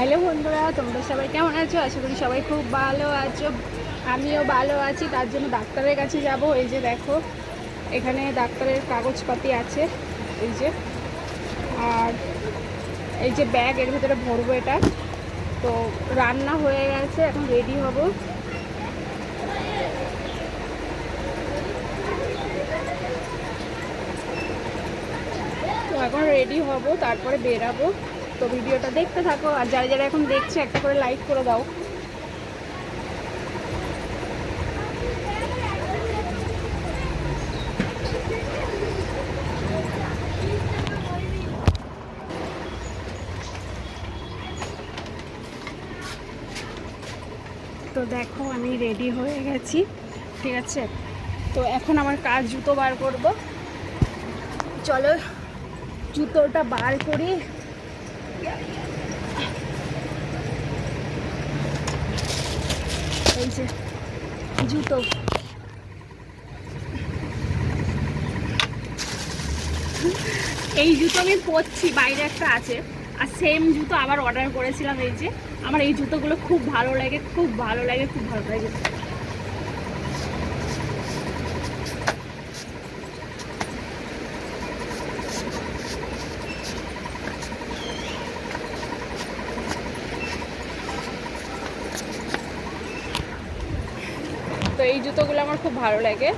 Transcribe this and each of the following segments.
Hello বন্ধুরা, তোমরা সবাই কেমন আছো? আশা করি সবাই খুব ভালো আছো। আমিও ভালো আছি, তার জন্য ডাক্তারের কাছে যাব। এই যে দেখো, এখানে ডাক্তারের কাগজপাতি আছে, এই যে। আর এই যে ব্যাগ, এর ভিতরে ভরবো এটা। তো রান্না হয়ে গেছে, এখন রেডি হব। এখন রেডি হব, তারপরে বেরাবো। তো ভিডিওটা দেখতে থাকো আর যারা যারা এখন দেখছে, একটা করে লাইক করে দাও। তো দেখো, আমি রেডি হয়ে গেছি, ঠিক আছে? তো এখন আমার কাজ জুতো বার করব। চলো, জুতোটা বার করি। এই যে জুতো। এই জুতো আমি পরছি, বাইরে একটা আছে। আর সেম জুতো আবার অর্ডার করেছিলাম, এই যে। আমার এই জুতোগুলো খুব ভালো লাগে, খুব ভালো লাগে, খুব ভালো লাগে তো এই জুতোগুলো আমার খুব ভালো লাগে।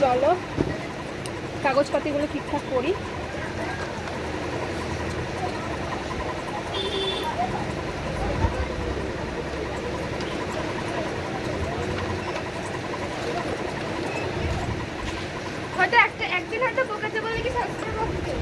চলো কাগজপাতিগুলো ঠিকঠাক করি। হয়তো একটা একদিন হয়তো বোকাতে বলে কি সাবস্ক্রাইব করতে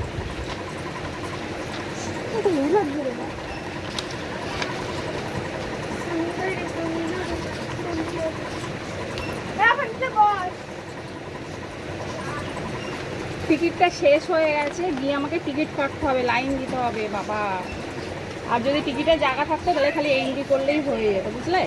টিকিটটা শেষ হয়ে গেছে, গিয়ে আমাকে টিকিট কাটতে হবে, লাইন দিতে হবে, বাবা। আর যদি টিকিটের জায়গা থাকতো, তাহলে খালি এন্ট্রি করলেই হয়ে যেত, বুঝলে?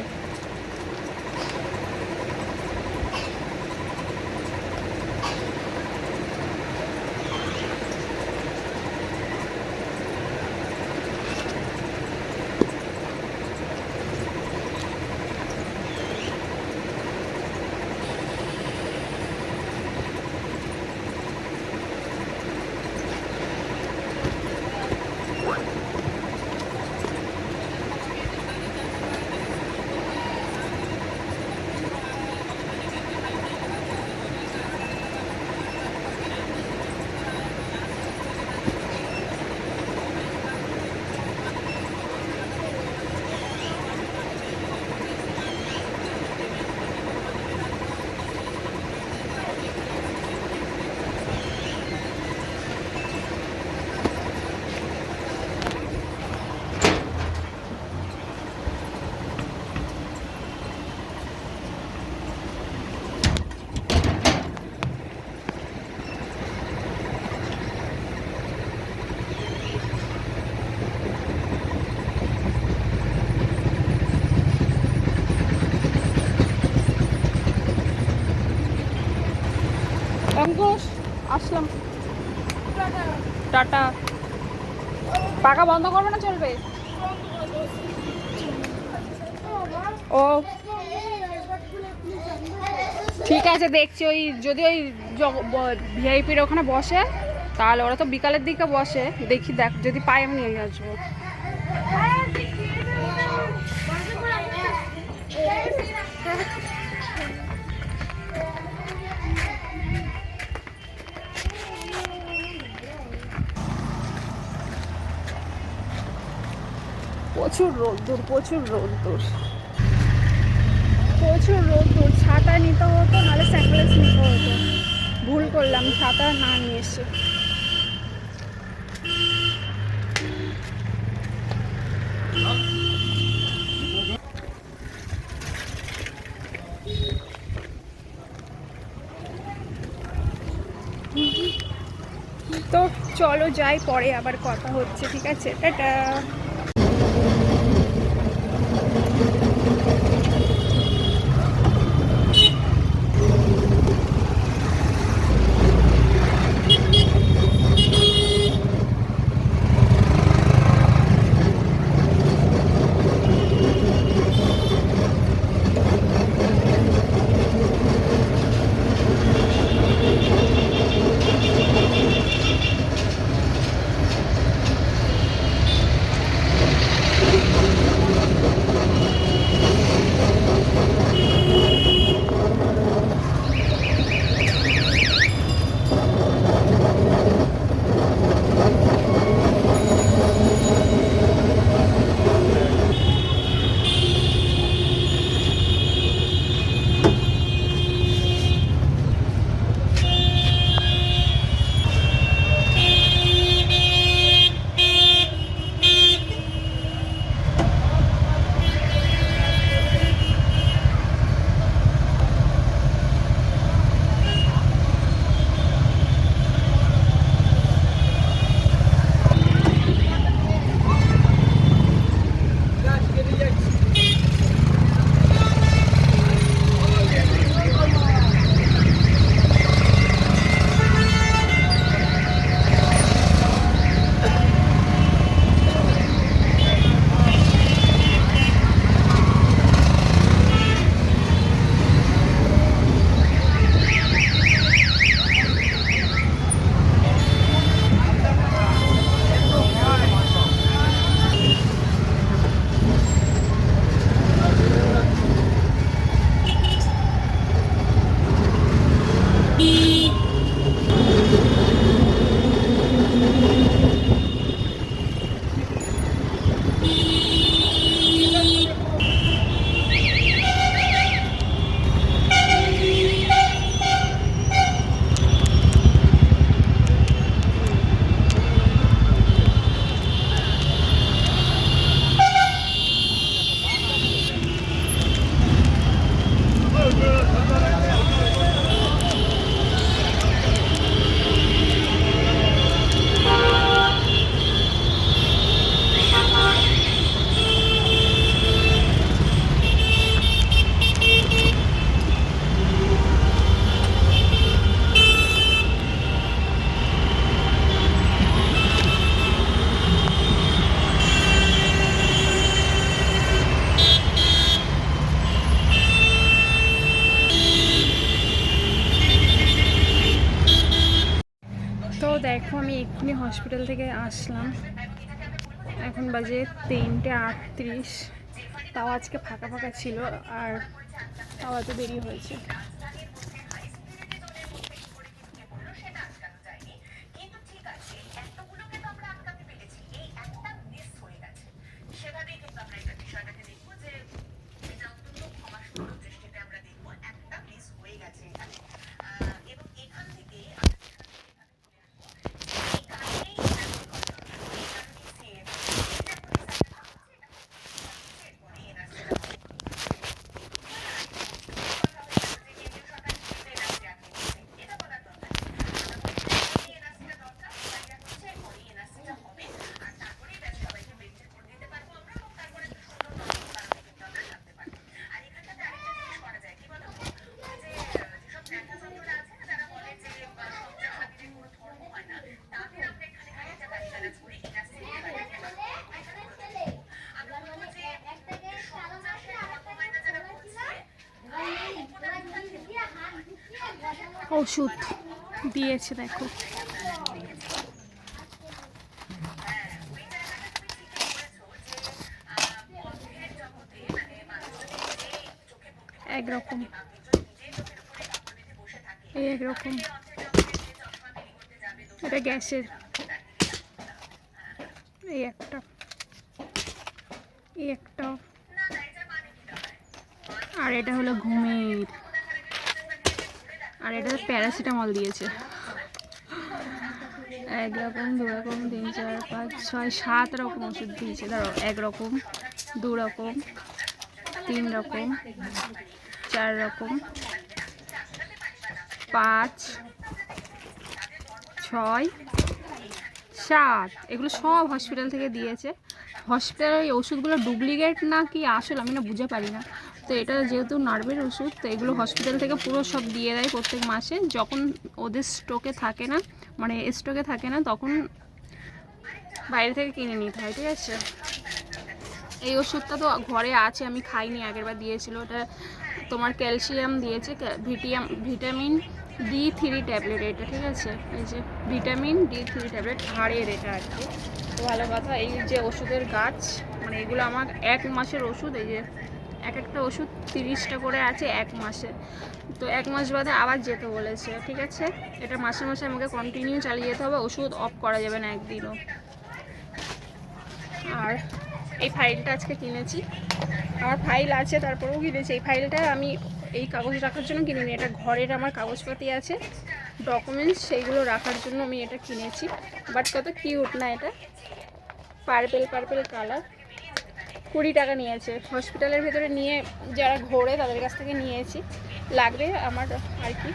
অঙ্কুশ আসলাম। টাটা। পাকা বন্ধ করবে না চলবে? ও। ঠিক আছে, দেখছি ওই, যদি ওই ভিআইপির ওখানে বসে, তাহলে ওরা তো বিকালের দিকে বসে। দেখি, দেখ, যদি পাই আমি নিয়ে আসব। প্রচুর রোদ্দুর প্রচুর রোদ্দুর প্রচুর রোদ্দুর ছাতা নিতে হতো, নাহলে স্যান্ডেলস নিতে হতো। ভুল করলাম, ছাতা না নিয়ে এসে। তো চলো যাই, পরে আবার কথা হচ্ছে, ঠিক আছে? টাটা। হসপিটাল থেকে আসলাম। এখন বাজে তিনটে আটত্রিশ। তাও আজকে ফাঁকা ফাঁকা ছিল আর তাও এত দেরি হয়েছে। ওষুধ দিয়েছে, দেখো। একরকম। এই একরকম। এটা গ্যাসের। এই একটা। এই একটা। আর এটা হলো ঘুমের আর এটা প্যারাসিটামল দিয়েছে। একরকম দু রকম, তিন, চার, পাঁচ, ছয়, সাত রকম ওষুধ দিয়েছে। ধরো একরকম দু রকম, তিন রকম, চার রকম, পাঁচ, ছয় সাত এগুলো সব হসপিটাল থেকে দিয়েছে। হসপিটালের এই ওষুধগুলো ডুপ্লিকেট না কি আসল আমি না বুঝে পারি না। তো এটা যেহেতু নার্ভের ওষুধ, তো এগুলো হসপিটাল থেকে পুরো সব দিয়ে দেয় প্রত্যেক মাসে। যখন ওদের স্টকে থাকে না মানে স্টকে থাকে না, তখন বাইরে থেকে কিনে নিতে হয়, ঠিক আছে? এই ওষুধটা তো ঘরে আছে, আমি খাইনি, আগেরবার দিয়েছিল। ওটা তোমার ক্যালসিয়াম দিয়েছে ভিটিয়াম ভিটামিন ডি থ্রি ট্যাবলেট এটা, ঠিক আছে? এই যে ভিটামিন ডি থ্রি ট্যাবলেট হাড়ের এটা আর কি। তো ভালো কথা, এই যে ওষুধের গাছ মানে এগুলো আমার এক মাসের ওষুধ, এই যে এক একটা ওষুধ তিরিশটা করে আছে এক মাসে। তো এক মাস বাদে আবার যেতে বলেছে, ঠিক আছে? এটা মাসে মাসে আমাকে কন্টিনিউ চালিয়ে যেতে হবে, ওষুধ অফ করা যাবে না একদিনও। আর এই ফাইলটা আজকে কিনেছি। আমার ফাইল আছে, তারপরেও কিনেছি। এই ফাইলটা আমি এই কাগজ রাখার জন্য কিনিনি, এটা ঘরের আমার কাগজপাতি আছে ডকুমেন্টস সেইগুলো রাখার জন্য আমি এটা কিনেছি। বাট কত কিউট না এটা? পার্পেল পার্পেল কালার কুড়ি টাকা নিয়েছে। হসপিটালের ভেতরে নিয়ে যারা ঘোরে তাদের কাছ থেকে নিয়েছি। লাগবে আমার আর কি।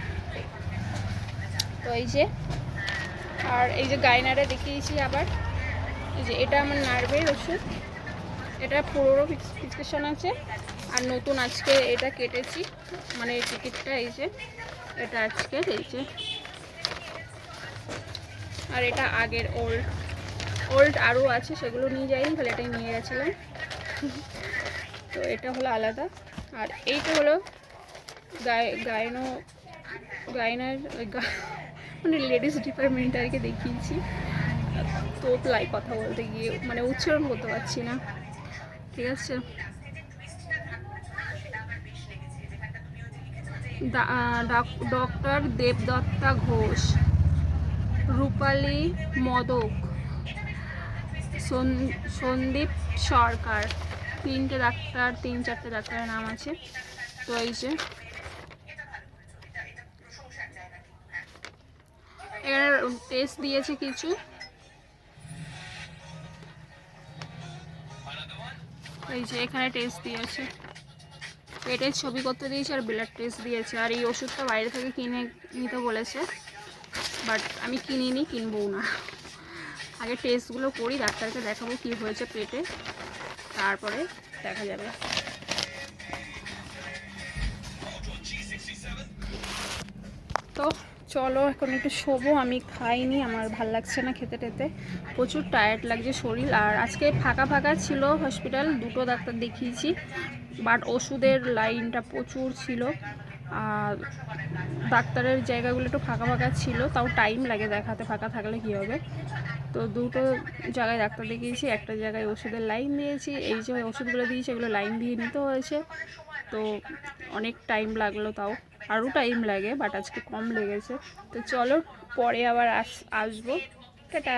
তো এই যে, আর এই যে গাইনারে দেখিয়েছি আবার। এই যে এটা আমার নার্ভের ওষুধ। এটা পুরোনো প্রিসক্রিপশন আছে। আর নতুন আজকে এটা কেটেছি মানে এই টিকিটটা এই যে, এটা আজকে, এই যে। আর এটা আগের ওল্ড ওল্ড আরও আছে, সেগুলো নিয়ে যাইনি তাহলে এটাই নিয়ে গেছিলাম। তো এটা হলো আলাদা। আর এইটা হলো গায়, গায়নো, গায়নার মানে লেডিস ডিপার্টমেন্ট আর কি দেখিয়েছি। তো তোতলাই কথা বলতে গিয়ে মানে উচ্চারণ করতে পারছি না। ঠিক আছে? ডক্টর দেবদত্তা ঘোষ, রূপালী মদক, সন- সন্দীপ সরকার। তিনটে ডাক্তার, তিন চারটে ডাক্তারের নাম আছে। তো এই যে এখানে টেস্ট দিয়েছে কিছু। এই যে এখানে টেস্ট দিয়েছে। পেটের ছবি করতে দিয়েছে আর ব্লাড টেস্ট দিয়েছে। আর এই ওষুধটা বাইরে থেকে কিনে নিতে বলেছে। বাট আমি কিনিনি, কিনবও না। আগে টেস্টগুলো করি, ডাক্তারকে দেখাবো কি হয়েছে পেটে। তারপরে দেখা যাবে। তো চলো, এখন একটু শোবো। আমি খাইনি, আমার ভালো লাগছে না খেতে টেতে। প্রচুর টায়ার্ড লাগছে শরীর। আর আজকে ফাঁকা ফাঁকা ছিল হসপিটাল দুটো ডাক্তার দেখিয়েছি। বাট ওষুধের লাইনটা প্রচুর ছিল। আর ডাক্তারের জায়গাগুলো একটু ফাঁকা ফাঁকা ছিল, তাও টাইম লাগে দেখাতে, ফাঁকা থাকলে কী হবে? তো দুটো জায়গায় ডাক্তার দেখিয়েছি, একটা জায়গায় ওষুধের লাইন দিয়েছি, এই যে ওষুধগুলো দিয়েছি, এগুলো লাইন দিয়ে নিতে হয়েছে। তো অনেক টাইম লাগল তাও, আরও টাইম লাগে বাট আজকে কম লেগেছে। তো চলো, পরে আবার আস, আসব। টাটা।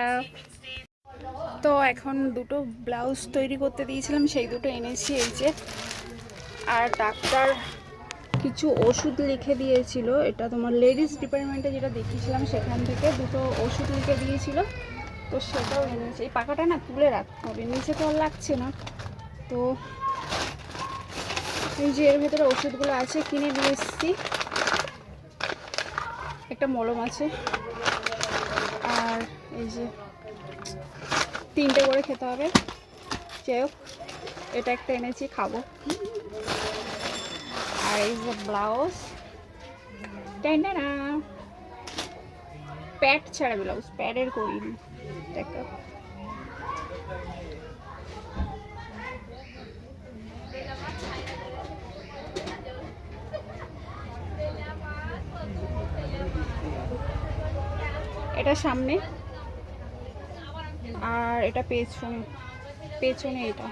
তো এখন দুটো ব্লাউজ তৈরি করতে দিয়েছিলাম, সেই দুটো এনেছি, এই যে আর ডাক্তার কিছু ওষুধ লিখে দিয়েছিল। এটা তোমার লেডিস ডিপার্টমেন্টে যেটা দেখিয়েছিলাম, সেখান থেকে দুটো ওষুধ লিখে দিয়েছিল। তো সেটাও এনেছি। এই পাকাটা না তুলে রাখতে হবে। নিচে তো আর লাগছে না। তো এই যে এর ভেতরে ওষুধগুলো আছে, কিনে নিয়ে এসেছি। একটা মলম আছে। আর এই যে তিনটে করে খেতে হবে। যাই হোক, এটা একটা এনেছি, খাব। আর এই যে ব্লাউজ না প্যাড ছাড়া ব্লাউজ প্যাডের করিনি দেখো এটা সামনে আর এটা পেছনে পেছনে এটা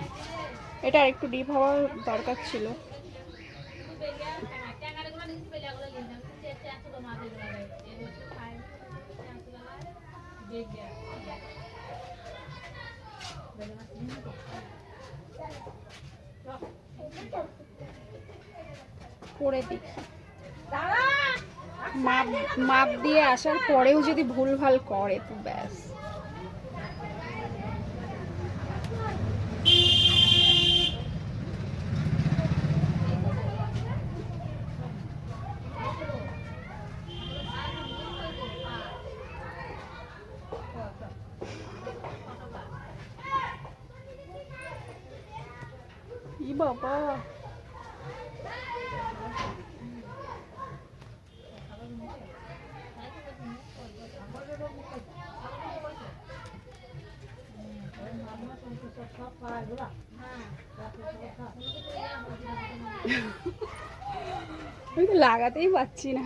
এটা আরেকটু ডিপ হওয়ার দরকার ছিল করে মাপ মাপ দিয়ে আসার পরেও যদি ভুলভাল করে তো ব্যাস। বাবা। আমি তো লাগাতেই পাচ্ছি না।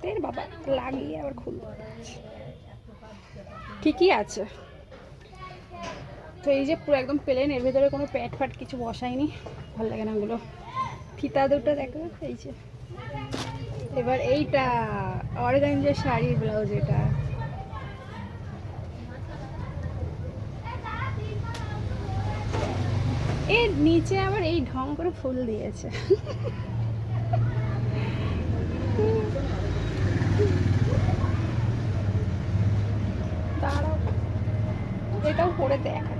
তের বাবা লাগিয়ে আবার খুলতে ঠিকই আছে? তো এই যে পুরো একদম প্লেন এর ভেতরে কোনো প্যাট ফ্যাট কিছু বসায়নি। ভালো লাগে না ওগুলো। ফিতা দুটো দেখো, এই যে। এবার এইটা অর্গানজার শাড়ির ব্লাউজ এটা। এর নিচে আবার এই ঢং করে ফুল দিয়েছে। এটাও পরে দেখাচ্ছি।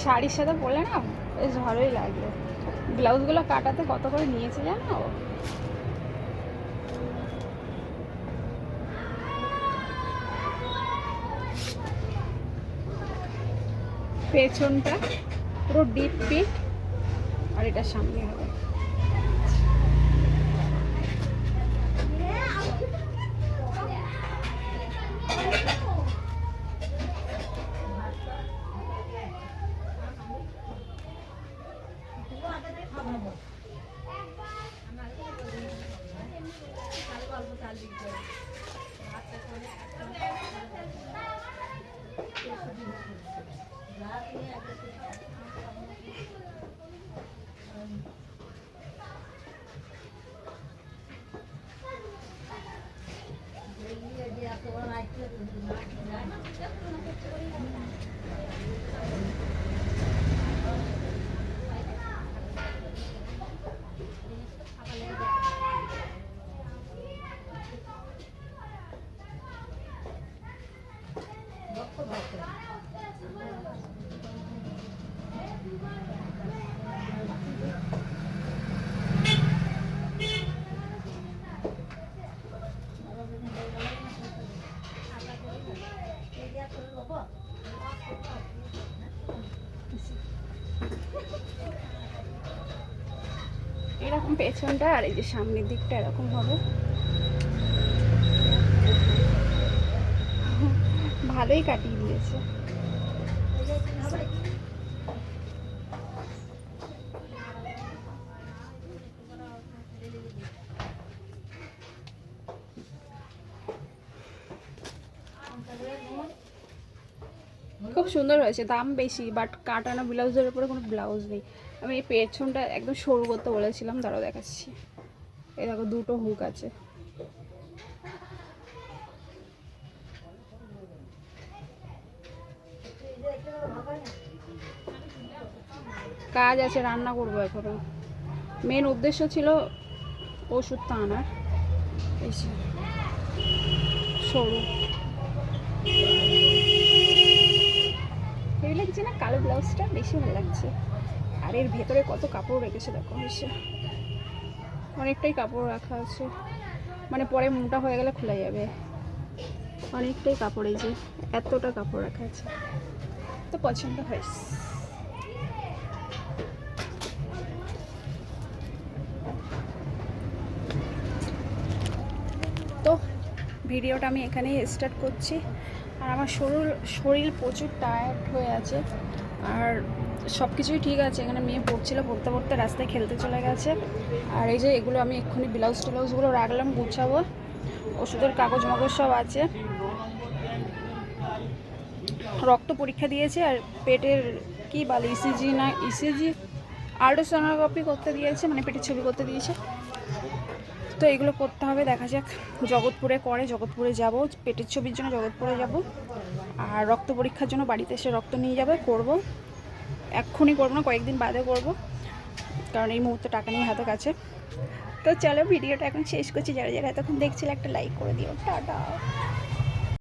শাড়ির সাথে পরলে না বেশ ভালোই লাগল। ব্লাউজগুলো কাটাতে কত করে নিয়েছে জানো? পেছনটা পুরো ডিপ পিট আর এটা সামনে হবে। পেছনটা আর এই যে সামনের দিকটা এরকম হবে। ভালোই কাটিয়ে দিয়েছে। খুব সুন্দর হয়েছে, দাম বেশি বাট কাটানো ব্লাউজের উপরে কোনো ব্লাউজ নেই। আমি এই পেছনটা একদম সরু করতে বলেছিলাম, দাঁড়াও দেখাচ্ছি। এই দেখো, দুটো হুক আছে। কাজ আছে, রান্না করব এখনও। মেন উদ্দেশ্য ছিল ওষুধটা আনার। এই সরু। হেভি লাগছে না? কালো ব্লাউজটা বেশি ভালো লাগছে। আর এর ভেতরে কত কাপড় রেখেছে দেখো, এসে। অনেকটাই কাপড় রাখা আছে। মানে পরে মোটা হয়ে গেলে খোলা যাবে। অনেকটাই কাপড়, এই যে এতটা কাপড় রাখা আছে। তো পছন্দ হয়েছে তো ভিডিওটা আমি এখানেই স্টার্ট করছি। আর আমার শরীর শরীর প্রচুর টায়ার্ড হয়ে আছে। আর সব কিছুই ঠিক আছে। এখানে মেয়ে পড়ছিল, পড়তে পড়তে রাস্তায় খেলতে চলে গেছে। আর এই যে এগুলো আমি এক্ষুনি ব্লাউজ টেলাউজগুলো রাখলাম, গুছাবো। ওষুধের কাগজ মাগজ সব আছে। রক্ত পরীক্ষা দিয়েছে আর পেটের কি বলে ইসিজি না ইসিজি আল্ট্রাসোনোগ্রাফি করতে দিয়েছে মানে পেটের ছবি করতে দিয়েছে। তো এগুলো করতে হবে, দেখা যাক। জগৎপুরে করে, জগৎপুরে যাব। পেটের ছবির জন্য জগৎপুরে যাব। আর রক্ত পরীক্ষার জন্য বাড়িতে এসে রক্ত নিয়ে যাবে, করব। এক্ষুনি করব না, কয়েকদিন বাদে করব। কারণ এই মুহূর্তে টাকা নিয়ে হাতে কাছে। তো চলো, ভিডিওটা এখন শেষ করছি। যারা যারা এতক্ষণ দেখছিল, একটা লাইক করে দিও। টাটা।